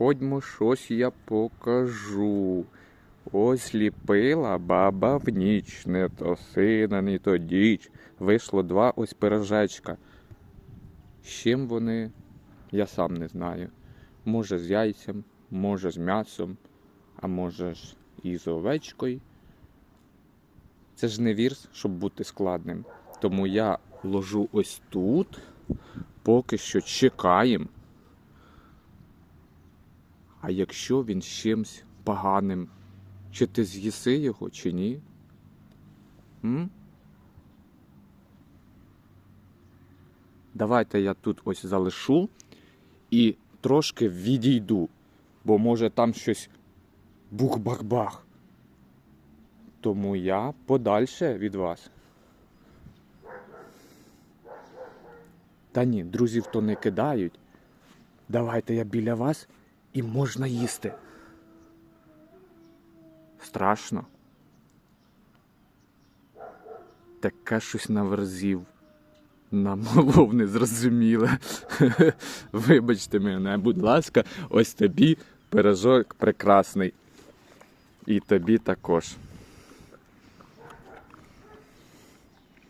Заходьмо, щось я покажу. Ось ліпила баба в ніч, не то сина, не то діч. Вийшло два ось пирожечка. З чим вони, я сам не знаю. Може з яйцем, може з м'ясом, а може ж і з овечкою. Це ж не вірс, щоб бути складним. Тому я ложу ось тут, поки що чекаємо. А якщо він з чимсь поганим, чи ти з'їси його, чи ні? М? Давайте я тут ось залишу і трошки відійду, бо може там щось бух-бах-бах. Тому я подальше від вас. Та ні, друзів то не кидають. Давайте я біля вас і можна їсти. Страшно. Таке щось наверзів. Намолов незрозуміле. Вибачте мене, будь ласка, ось тобі пирожок прекрасний. І тобі також.